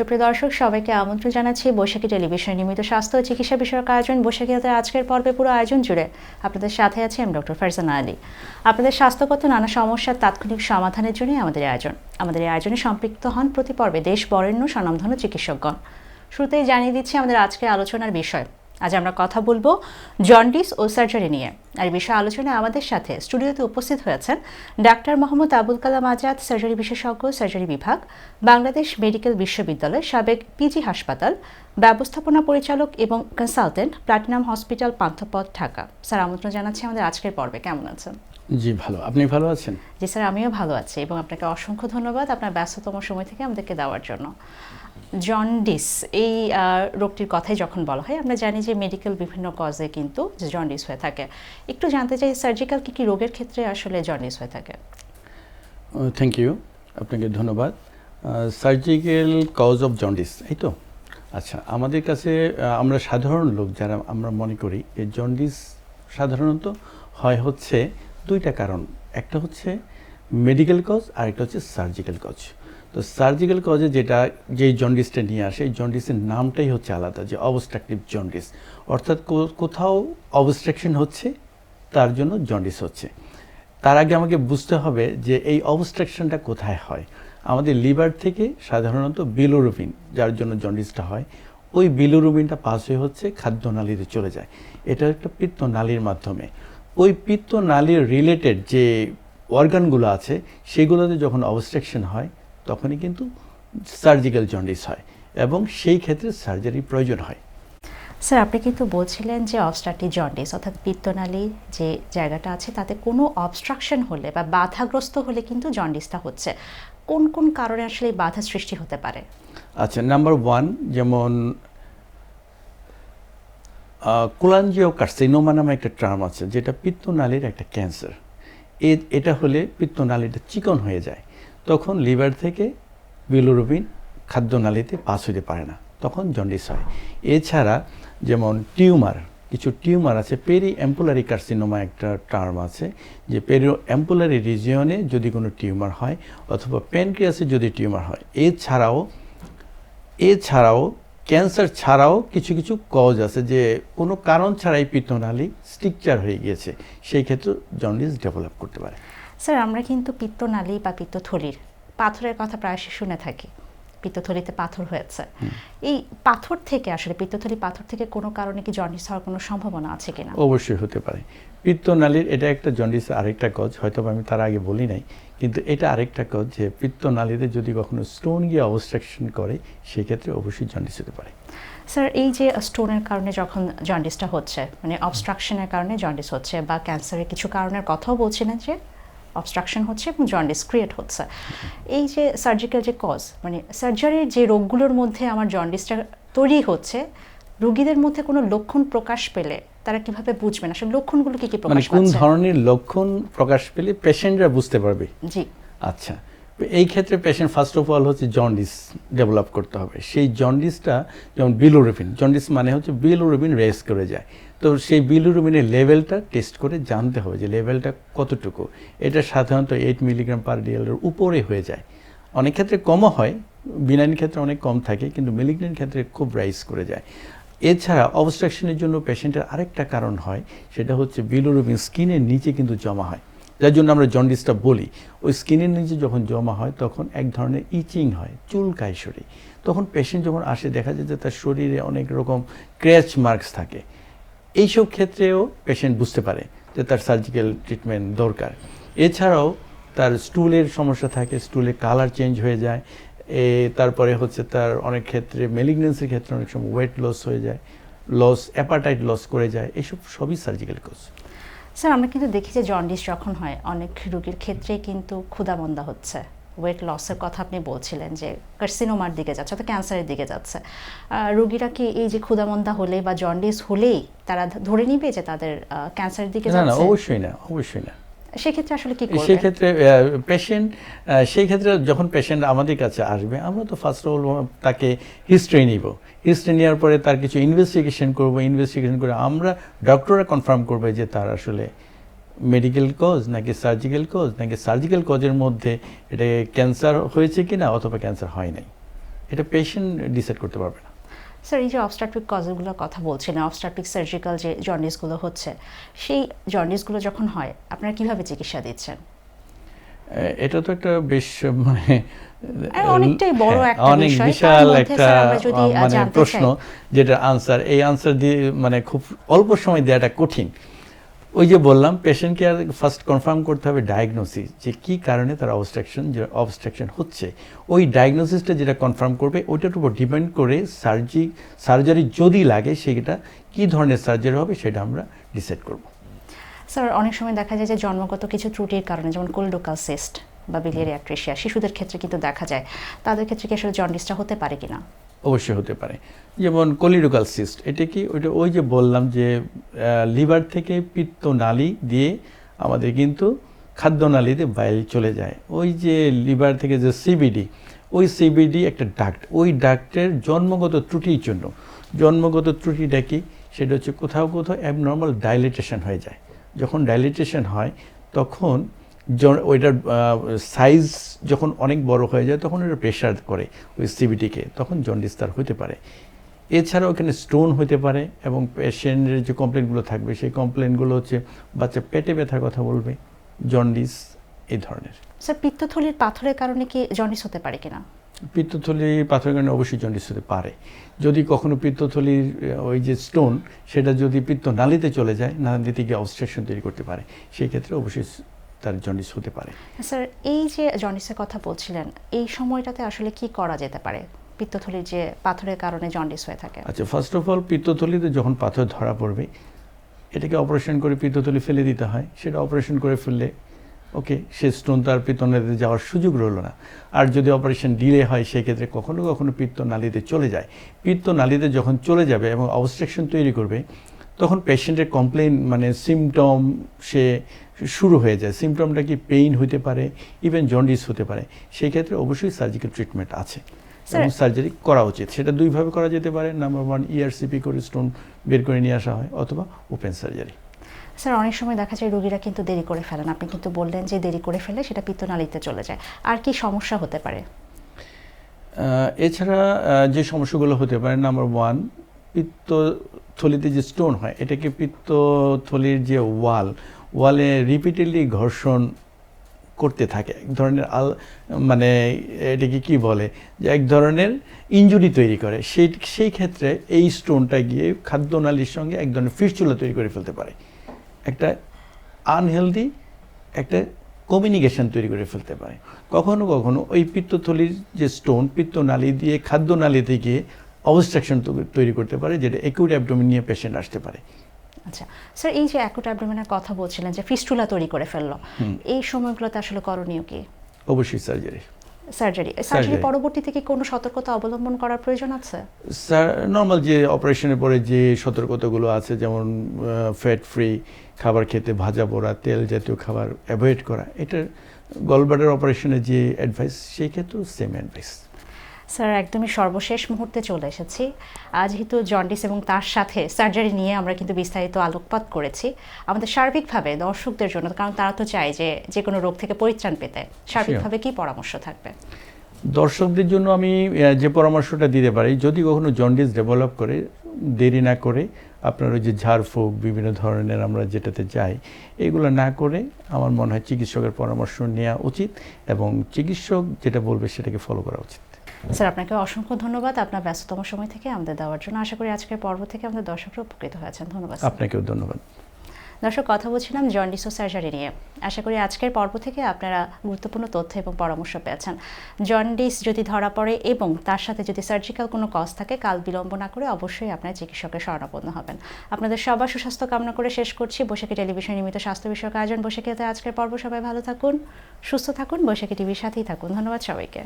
সুপ্রিয় দর্শক সবাইকে আমন্ত্রণ জানাচ্ছি বৈশাখী টেলিভিশন নিয়মিত স্বাস্থ্য ও চিকিৎসা বিষয়ক আয়োজন। বৈশাখী হাতের আজকের পর্বে পুরো আয়োজন জুড়ে আপনাদের সাথে আছি আমি ডক্টর ফারজানা আলী। আপনাদের স্বাস্থ্যগত নানা সমস্যার তাৎক্ষণিক সমাধানের জন্যই আমাদের আয়োজন। আমাদের এই আয়োজনে সম্পৃক্ত হন প্রতি পর্বে দেশ বরেণ্য স্বনামধন্য চিকিৎসকগণ। শুরুতেই জানিয়ে দিচ্ছি আমাদের আজকের আলোচনার বিষয়। আজ আমরা কথা বলব জন্ডিস ও সার্জারি নিয়ে। আর এই বিষয়ে আলোচনায় আমাদের সাথে স্টুডিওতে উপস্থিত হয়েছেন ডাক্তার মোহাম্মদ আবুল কালাম আজাদ সার্জারি বিশেষজ্ঞ সার্জারি বিভাগ বাংলাদেশ মেডিকেল বিশ্ববিদ্যালয় সাবেক পিজি হাসপাতাল ব্যবস্থাপনা পরিচালক এবং consultant platinum hospital Panthapath Dhaka. Sir আমন্ত্রণ জানাচ্ছি আমাদের আজকের পর্বে। কেমন আছেন? জি ভালো। আপনি ভালো আছেন? জি স্যার আমিও ভালো আছি এবং আপনাকে অসংখ্য ধন্যবাদ আপনার ব্যস্ততম সময় থেকে আমাদেরকে দেওয়ার জন্য। জন্ডিস এই রোগটির কথাই যখন বলা হয়, আমরা জানি যে মেডিকেল বিভিন্ন কজে কিন্তু জন্ডিস হয়ে থাকে। একটু জানতে চাই সার্জিক্যাল কি কি রোগের ক্ষেত্রে আসলে জন্ডিস হয়ে থাকে? থ্যাংক ইউ আপনাকে ধন্যবাদ। সার্জিক্যাল কজ অফ জন্ডিস এই তো? আচ্ছা আমাদের কাছে আমরা সাধারণ লোক যারা আমরা মনে করি এই জন্ডিস সাধারণত হয় হচ্ছে দুইটা কারণ। একটা হচ্ছে মেডিকেল কজ আর একটা হচ্ছে সার্জিক্যাল কজ তো সার্জিক্যাল কজে যেটা যেই জন্ডিসটা নিয়ে আসে, এই জন্ডিসের নামটাই হচ্ছে আলাদা, যে অবস্ট্রাকটিভ জন্ডিস। অর্থাৎ কোথাও অবস্ট্রাকশন হচ্ছে, তার জন্য জন্ডিস হচ্ছে। তার আগে আমাকে বুঝতে হবে যে এই অবস্ট্রাকশনটা কোথায় হয়। আমাদের লিভার থেকে সাধারণত বিলোরুবিন, যার জন্য জন্ডিসটা হয়, ওই বিলোরুবিনটা পাস হয়ে হচ্ছে খাদ্যনালীতে চলে যায়। এটা একটা পিত্তনালীর মাধ্যমে। ওই পিত্তনালীর রিলেটেড যে অর্গানগুলো আছে, সেগুলোতে যখন অবস্ট্রাকশন হয় তখনই কিন্তু সার্জিক্যাল জন্ডিস হয় এবং সেই ক্ষেত্রে সার্জারি প্রয়োজন হয়। স্যার আপনি কিন্তু বলছিলেন যে অবস্ট্রাকটিভ জন্ডিস অর্থাৎ পিত্তনালী যে জায়গাটা আছে তাতে কোনো অবস্ট্রাকশন হলে বা বাধাগ্রস্ত হলে কিন্তু জন্ডিসটা হচ্ছে। কোন কোন কারণে আসলে এই বাধা সৃষ্টি হতে পারে? আচ্ছা নাম্বার ওয়ান যেমন কোলাঞ্জিও কার্সিনোমা নামে একটা টার্ম আছে যেটা পিত্তনালীর একটা ক্যান্সার এ এটা হলে পিত্তনালীটা চিকন হয়ে যায়। তখন লিভার থেকে বিলোরুবিন খাদ্যনালীতে পাস হতে পারে না। তখন জন্ডিস হয়। এছাড়া যেমন টিউমার, কিছু টিউমার আছে পেরি অ্যাম্পুলারি কার্সিনোমা একটা টার্ম আছে, যে পেরি অ্যাম্পুলারি রিজিয়নে যদি কোনো টিউমার হয় অথবা প্যানক্রিয়াসে যদি টিউমার হয়, এছাড়াও এছাড়াও ক্যান্সার ছাড়াও কিছু কিছু কজ আছে যে কোনো কারণ ছাড়াই পিত্তনালী স্ট্রিকচার হয়ে গিয়েছে। সেই ক্ষেত্রে জন্ডিস ডেভেলপ করতে পারে। স্যার আমরা কিন্তু পিত্তনালী বা পিত্তথলির পাথরের কথা প্রায়শই শুনে থাকি। পিত্তথলিতে পাথর হয়েছে। এই পাথর থেকে আসলে পিত্তথলি পাথর থেকে কোনো কারণে কি জন্ডিস হওয়ার কোনো সম্ভাবনা আছে কিনা? অবশ্যই হতে পারে। পিত্তনালীর এটা একটা জন্ডিসের আরেকটা কজ হয়তো আমি তার আগে বলি নাই কিন্তু এটা আরেকটা কজ যে পিত্তনালীতে যদি কখনো স্টোন গিয়ে অবস্ট্রাকশন করে সেক্ষেত্রে অবশ্যই জন্ডিস হতে পারে। স্যার এই যে স্টোনের কারণে যখন জন্ডিসটা হচ্ছে মানে অবস্ট্রাকশনের কারণে জন্ডিস হচ্ছে বা ক্যান্সারের কিছু কারণের কথাও বলছিলেন যে? অবস্ট্রাকশন হচ্ছে এবং জন্ডিস ক্রিয়েট হচ্ছে। এই যে সার্জিক্যাল যে কজ মানে সার্জারির যে রোগগুলোর মধ্যে আমার জন্ডিসটা তৈরি হচ্ছে রোগীদের মধ্যে কোনো লক্ষণ প্রকাশ পেলে তারা কীভাবে বুঝবেন আসলে লক্ষণগুলো কি কি মানে প্রকাশ কোন ধরনের লক্ষণ প্রকাশ পেলে পেশেন্টরা বুঝতে পারবে? জি। আচ্ছা। এই ক্ষেত্রে পেশেন্ট ফার্স্ট অফ অল হচ্ছে জন্ডিস ডেভেলপ করতে হবে। সেই জন্ডিসটা যেমন বিলোরুবিন জন্ডিস মানে হচ্ছে বিলোরুবিন রেস করে যায়। তো সেই বিলোরুবিনের লেভেলটা টেস্ট করে জানতে হবে যে লেভেলটা কতটুকু। এটা সাধারণত এইট মিলিগ্রাম পার ডিএলের উপরে হয়ে যায়। অনেক ক্ষেত্রে কমও হয় বিনাইন ক্ষেত্রে অনেক কম থাকে, কিন্তু মেলিগনেন্ট ক্ষেত্রে খুব রাইজ করে যায়। এছাড়া অবস্ট্রাকশনের জন্য পেশেন্টের আরেকটা কারণ হয়, সেটা হচ্ছে বিলোরুবিন স্কিনের নিচে কিন্তু জমা হয়। যার জন্য আমরা জন্ডিসটা বলি, ওই স্কিনের নিচে যখন জমা হয় তখন এক ধরনের ইচিং হয়, চুলকায় শরীর। তখন পেশেন্ট যখন আসে, দেখা যায় যে তার শরীরে অনেক রকম ক্র্যাচ মার্কস থাকে। এইসব ক্ষেত্রেও পেশেন্ট বুঝতে পারে যে তার সার্জিক্যাল ট্রিটমেন্ট দরকার। এছাড়াও তার স্টুলের সমস্যা থাকে স্টুলে কালার চেঞ্জ হয়ে যায়, এ তারপরে হচ্ছে তার অনেক ক্ষেত্রে মেলিগনেন্সির ক্ষেত্রে অনেক সময় ওয়েট লস হয়ে যায় লস অ্যাপাটাইট লস করে যায়, এসব সবই সার্জিক্যাল কোর্স স্যার আমরা কিন্তু দেখি যে জন্ডিস যখন হয় অনেক রোগীর ক্ষেত্রে কিন্তু ক্ষুদাবন্দা হচ্ছে। ওয়েট লসের কথা আপনি বলছিলেন যে কার্সিনোমার দিকে যাচ্ছে অর্থাৎ ক্যান্সারের দিকে যাচ্ছে। আহ, রোগীরা কি এই যে ক্ষুদামন্দা হলে বা জন্ডিস হলেই তারা ধরে নিবে যে তাদের ক্যান্সারের দিকে না অবশ্যই না অবশ্যই না। সেক্ষেত্রে আসলে কি সেই করবে ক্ষেত্রে পেশেন্ট সেই ক্ষেত্রে যখন পেশেন্ট আমাদের কাছে আসবে, আমরা তো ফার্স্ট অফ অল তাকে হিস্ট্রি নিব। হিস্ট্রি নেওয়ার পরে তার কিছু ইনভেস্টিগেশন করব ইনভেস্টিগেশন করে আমরা ডক্টররা কনফার্ম করবে যে তার আসলে মেডিকেল কজ নাকি সার্জিক্যাল কজ নাকি সার্জিক্যাল কজের মধ্যে এটা ক্যান্সার হয়েছে কি না অথবা ক্যান্সার হয় নাই। এটা পেশেন্ট ডিসাইড করতে পারবে না। স্যার এই যে অবস্ট্রাকটিভ কজগুলোর কথা বলছিলেন অবস্ট্রাকটিক সার্জিক্যাল যে জন্ডিসগুলো হচ্ছে সেই জন্ডিসগুলো যখন হয় আপনারা কীভাবে চিকিৎসা দিচ্ছেন? এটা তো একটা বেশ মানে অনেকটাই বড় হ্যাঁ, একটা অনেক বিশাল একটা মানে প্রশ্ন যেটা আনসার এই আনসার দিয়ে মানে খুব অল্প সময় দেওয়াটা কঠিন। ওই যে বললাম পেশেন্টকে আর ফার্স্ট কনফার্ম করতে হবে ডায়াগনোসিস যে কি কারণে তার অবস্ট্রাকশন যে অবস্ট্রাকশন হচ্ছে। ওই ডায়াগনোসিসটা যেটা কনফার্ম করবে, ওইটার উপর ডিপেন্ড করে সার্জি সার্জারি যদি লাগে, সেটা কি ধরনের সার্জারি হবে সেটা আমরা ডিসাইড করব। স্যার অনেক সময় দেখা যায় যে জন্মগত কিছু ত্রুটির কারণে, যেমন কোলডোকাল সিস্ট বা বিলিয়ারি অ্যাট্রেশিয়া শিশুদের ক্ষেত্রে কিন্তু দেখা যায়। তাদের ক্ষেত্রে কি আসলে জন্ডিসটা হতে পারে কিনা? অবশ্যই হতে পারে। যেমন কলিডোকাল সিস্ট এটা কি? ওইটা ওই যে বললাম যে লিভার থেকে পিত্ত নালী দিয়ে আমাদের কিন্তু খাদ্যনালীতে বাইল চলে যায়। ওই যে লিভার থেকে যে সিবিডি ওই সিবিডি একটা ডাক্ট, ওই ডাক্টের জন্মগত ত্রুটির জন্য। জন্মগত ত্রুটিটা কি? সেটা হচ্ছে কোথাও কোথাও অ্যাবনর্মাল ডাইলেটেশন হয়ে যায়। যখন ডাইলেটেশন হয়, তখন ওইটার সাইজ যখন অনেক বড় হয়ে যায় তখন ওটা প্রেশার করে ওই সিবিটিকে তখন জন্ডিস তার হতে পারে। এছাড়াও এখানে স্টোন হতে পারে এবং পেশেন্টের যে কমপ্লেনগুলো থাকবে সেই কমপ্লেনগুলো হচ্ছে বাচ্চা পেটে ব্যথার কথা বলবে জন্ডিস এই ধরনের। স্যার পিত্তথলির পাথরের কারণে কি জন্ডিস হতে পারে কিনা? পিত্তথলি পাথরের কারণে অবশ্যই জন্ডিস হতে পারে। যদি কখনো পিত্তথলির ওই যে স্টোন সেটা যদি পিত্ত নালীতে চলে যায় নালীতে গিয়ে অবস্ট্রাকশন তৈরি করতে পারে সেই ক্ষেত্রে অবশ্যই তার জন্ডিস হতে পারে। স্যার এই যে জন্ডিসের কথা বলছিলেন এই সময়টাতে আসলে কি করা যেতে পারে? পিত্তথলির যে পাথরের কারণে জন্ডিস হয়ে থাকে। আচ্ছা ফার্স্ট অফ অল পিত্তথলিতে যখন পাথর ধরা পড়বে এটাকে অপারেশন করে পিত্তথলি ফেলে দিতে হয়। সেটা অপারেশন করে ফেললে ওকে সে স্টোন তার পিত্তনালীতে যাওয়ার সুযোগ রইল না। আর যদি অপারেশন ডিলে হয় সেক্ষেত্রে কখনো কখনো পিত্ত নালীতে চলে যায়। পিত্ত নালীতে যখন চলে যাবে এবং অবস্ট্রাকশন তৈরি করবে তখন পেশেন্টের কমপ্লেন মানে সিমটম সে শুরু হয়ে যায়। সিমটমটা কি পেইন হতে পারে ইভেন জন্ডিস হতে পারে সেই ক্ষেত্রে অবশ্যই সার্জিক্যাল ট্রিটমেন্ট আছে। এবং সার্জারি করা উচিত। সেটা দুইভাবে করা যেতে পারে। নাম্বার ওয়ান ইআরসিপি করে স্টোন বের করে নিয়ে আসা হয় অথবা ওপেন সার্জারি স্যার অনেক সময় দেখা যায় রোগীরা কিন্তু দেরি করে ফেলেন। আপনি কিন্তু বললেন যে দেরি করে ফেলে সেটা পিত্তনালীতে চলে যায়। আর কি সমস্যা হতে পারে? এছাড়া যে সমস্যাগুলো হতে পারে নাম্বার ওয়ান পিত্তথলিতে যে স্টোন হয় এটাকে পিত্তথলির যে ওয়াল ওয়ালে রিপিটেডলি ঘর্ষণ করতে থাকে। এক ধরনের আল মানে এটাকে কি বলে? যে এক ধরনের ইঞ্জুরি তৈরি করে। সেই সেই ক্ষেত্রে এই স্টোনটা গিয়ে খাদ্যনালীর সঙ্গে এক ধরনের ফিস্টুলা তৈরি করে ফেলতে পারে। একটা আনহেলদি একটা কমিউনিকেশন তৈরি করে ফেলতে পারে। কখনো কখনো ওই পিত্তথলির যে স্টোন পিত্তনালী দিয়ে খাদ্যনালীতে গিয়ে অবস্ট্রাকশন তৈরি করতে পারে, যেটা একুইড অ্যাবডোমিন নিয়ে পেশেন্ট আসতে পারে। আচ্ছা স্যার এই যে অ্যাকুট অ্যাবডোমেনের কথা বলছিলেন যে ফিস্টুলা তৈরি করে ফেলল এই সময়গুলোতে আসলে করণীয় কি? অবশ্যই সার্জারি। সার্জারি। সার্জারি পরবর্তীতে কি কোনো সতর্কতা অবলম্বন করার প্রয়োজন আছে? স্যার নর্মাল যে অপারেশনের পরে যে সতর্কতাগুলো আছে যেমন ফ্যাট ফ্রি খাবার খেতে ভাজা পোড়া তেল জাতীয় খাবার অ্যাভয়েড করা এটার গলবার্ডার অপারেশনের যে অ্যাডভাইস সেই ক্ষেত্রেও সেম অ্যাডভাইস স্যার একদমই সর্বশেষ মুহূর্তে চলে এসেছি। আজ যেহেতু জন্ডিস এবং তার সাথে সার্জারি নিয়ে আমরা কিন্তু বিস্তারিত আলোকপাত করেছি আমাদের সার্বিকভাবে দর্শকদের জন্য কারণ তারা তো চায় যে যে কোনো রোগ থেকে পরিত্রাণ পেতে। সার্বিকভাবে কি পরামর্শ থাকবে? দর্শকদের জন্য আমি যে পরামর্শটা দিতে পারি যদি কখনো জন্ডিস ডেভেলপ করে দেরি না করে আপনার ওই যে ঝাড়ফুঁক বিভিন্ন ধরনের আমরা যেটাতে যাই এগুলো না করে আমার মনে হয় চিকিৎসকের পরামর্শ নেওয়া উচিত এবং চিকিৎসক যেটা বলবে সেটাকে ফলো করা উচিত। স্যার আপনাকে অসংখ্য ধন্যবাদ। আপনার ব্যস্ততম সময় থেকে আমাদের দেওয়ার জন্য আশা করি আজকের পর্ব থেকে আমাদের দর্শকরা উপকৃত হয়েছেন। ধন্যবাদ আপনাকেও ধন্যবাদ। দর্শক কথা বলছিলাম জন্ডিস ও সার্জারি নিয়ে। আশা করি আজকের পর্ব থেকে আপনারা গুরুত্বপূর্ণ তথ্য এবং পরামর্শ পেয়েছেন। জন্ডিস যদি ধরা পড়ে এবং তার সাথে যদি সার্জিক্যাল কোনো কজ থাকে কাল বিলম্ব না করে অবশ্যই আপনার চিকিৎসকের শরণাপন্ন হবেন। আপনাদের সবার সুস্বাস্থ্য কামনা করে শেষ করছি। বৈশাখী টেলিভিশন নিয়মিত স্বাস্থ্য বিষয়ক আয়োজন বৈশাখীতে আজকের পর্ব। সবাই ভালো থাকুন সুস্থ থাকুন বৈশাখী টিভির সাথেই থাকুন। ধন্যবাদ সবাইকে।